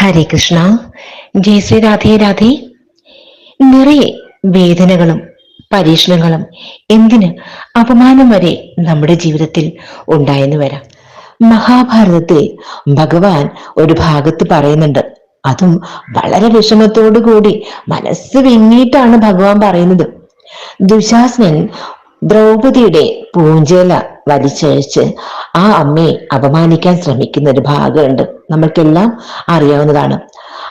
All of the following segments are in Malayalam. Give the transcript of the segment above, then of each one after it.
ഹരേ കൃഷ്ണ. ജയ ശ്രീ രാധേ രാധേ. നിറയെ വേദനകളും പരീക്ഷണങ്ങളും എന്തിന് അപമാനം വരെ നമ്മുടെ ജീവിതത്തിൽ ഉണ്ടായെന്ന് വരാം. മഹാഭാരതത്തിൽ ഭഗവാൻ ഒരു ഭാഗത്ത് പറയുന്നുണ്ട്. അതും വളരെ വിഷമത്തോടു കൂടി മനസ്സ് വിങ്ങിയിട്ടാണ് ഭഗവാൻ പറയുന്നത്. ദുശാസനൻ ദ്രൗപദിയുടെ പൂഞ്ചേല വലിച്ചഴിച്ച് ആ അമ്മയെ അപമാനിക്കാൻ ശ്രമിക്കുന്ന ഒരു ഭാഗമുണ്ട്. നമ്മൾക്കെല്ലാം അറിയാവുന്നതാണ്.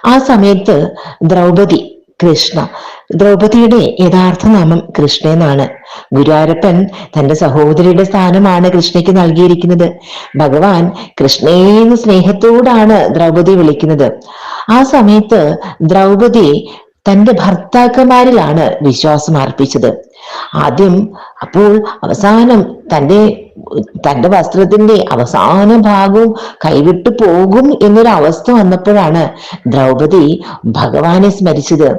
ആ സമയത്ത് ദ്രൗപദി കൃഷ്ണ ദ്രൗപദിയുടെ യഥാർത്ഥ നാമം കൃഷ്ണ എന്നാണ് ഗുരുവാരപ്പൻ തന്റെ സഹോദരിയുടെ സ്ഥാനമാണ് കൃഷ്ണയ്ക്ക് നൽകിയിരിക്കുന്നത്. ഭഗവാൻ കൃഷ്ണയെന്ന് സ്നേഹത്തോടാണ് ദ്രൗപദി വിളിക്കുന്നത്. ആ സമയത്ത് ദ്രൗപദി തന്റെ ഭർത്താക്കന്മാരിലാണ് വിശ്വാസം അർപ്പിച്ചത്. ആദ്യം അപ്പോൾ അവസാനം തന്റെ തന്റെ വസ്ത്രത്തിന്റെ അവസാന ഭാഗവും കൈവിട്ടു പോകും എന്നൊരു അവസ്ഥ വന്നപ്പോഴാണ് ദ്രൗപദി ഭഗവാനെ സ്മരിച്ചത്.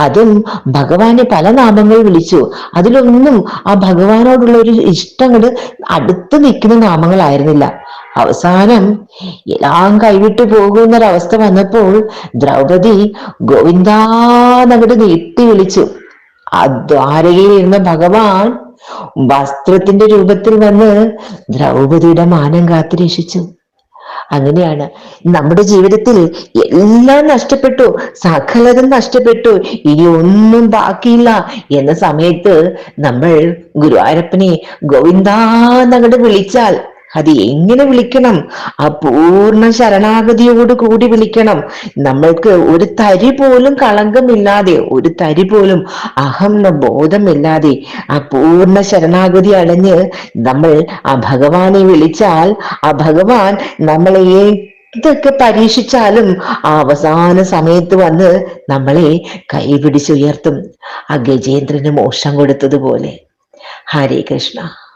അതും ഭഗവാനെ പല നാമങ്ങൾ വിളിച്ചു. അതിലൊന്നും ആ ഭഗവാനോടുള്ള ഒരു ഇഷ്ടങ്ങൾ അടുത്ത് നിൽക്കുന്ന നാമങ്ങളായിരുന്നില്ല. അവസാനം എല്ലാം കൈവിട്ടു പോകുന്നൊരവസ്ഥ വന്നപ്പോൾ ദ്രൗപദി നമ്മുടെ നീട്ടി വിളിച്ചു. ആ ദ്വാരകയിൽ ഇരുന്ന ഭഗവാൻ വസ്ത്രത്തിന്റെ രൂപത്തിൽ വന്ന് ദ്രൗപതിയുടെ മാനം കാത്തു രക്ഷിച്ചു. അങ്ങനെയാണ് നമ്മുടെ ജീവിതത്തിൽ എല്ലാം നഷ്ടപ്പെട്ടു സകലതും നഷ്ടപ്പെട്ടു ഇനി ഒന്നും ബാക്കിയില്ല എന്ന സമയത്ത് നമ്മൾ ഗുരുവായൂരപ്പനെ ഗോവിന്ദാന്നങ്ങട് വിളിച്ചാൽ അത് എങ്ങനെ വിളിക്കണം? ആ പൂർണ ശരണാഗതിയോട് കൂടി വിളിക്കണം. നമ്മൾക്ക് ഒരു തരി പോലും കളങ്കമില്ലാതെ ഒരു തരി പോലും അഹം ബോധമില്ലാതെ ആ പൂർണ ശരണാഗതി അടഞ്ഞ് നമ്മൾ ആ ഭഗവാനെ വിളിച്ചാൽ ആ ഭഗവാൻ നമ്മളെ ഇതൊക്കെ പരീക്ഷിച്ചാലും ആ അവസാന സമയത്ത് വന്ന് നമ്മളെ കൈപിടിച്ചുയർത്തും. ആ ഗജേന്ദ്രന് മോക്ഷം കൊടുത്തതുപോലെ. ഹരേ കൃഷ്ണ.